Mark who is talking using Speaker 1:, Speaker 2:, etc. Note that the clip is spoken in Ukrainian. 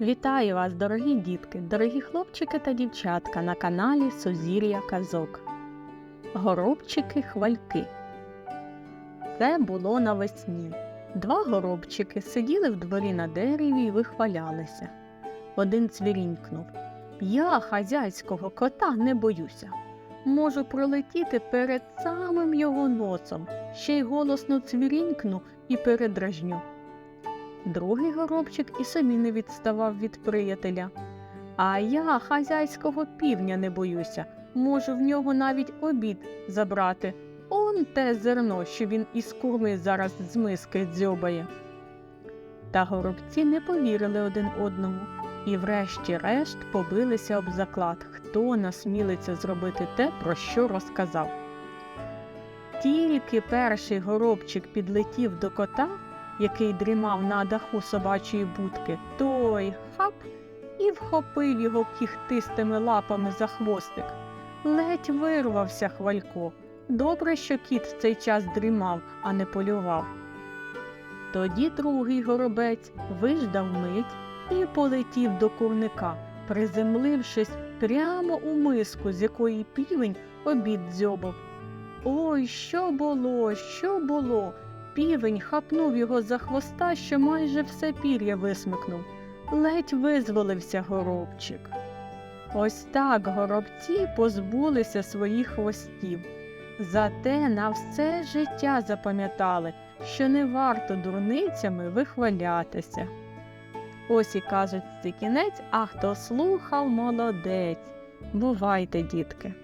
Speaker 1: Вітаю вас, дорогі дітки, дорогі хлопчики та дівчатка на каналі Сузір'я Казок. Горобчики хвальки. Це було навесні. Два горобчики сиділи в дворі на дереві і вихвалялися. Один цвірінькнув. Я хазяйського кота не боюся. Можу пролетіти перед самим його носом, ще й голосно цвірінькну і передражню. Другий горобчик і собі не відставав від приятеля. А я хазяйського півня не боюся, можу в нього навіть обід забрати. Он те зерно, що він із курми зараз з миски дзьобає. Та горобці не повірили один одному і врешті-решт побилися об заклад, хто насмілиться зробити те, про що розказав. Тільки перший горобчик підлетів до кота, який дрімав на даху собачої будки, той хап і вхопив його кіхтистими лапами за хвостик. Ледь вирвався хвалько. Добре, що кіт в цей час дрімав, а не полював. Тоді другий горобець виждав мить і полетів до курника, приземлившись прямо у миску, з якої півень обід дзьобав. Ой, що було, що було? Півень хапнув його за хвоста, що майже все пір'я висмикнув. Ледь визволився горобчик. Ось так горобці позбулися своїх хвостів. Зате на все життя запам'ятали, що не варто дурницями вихвалятися. Ось і кажуть, це кінець, а хто слухав, молодець. Бувайте, дітки!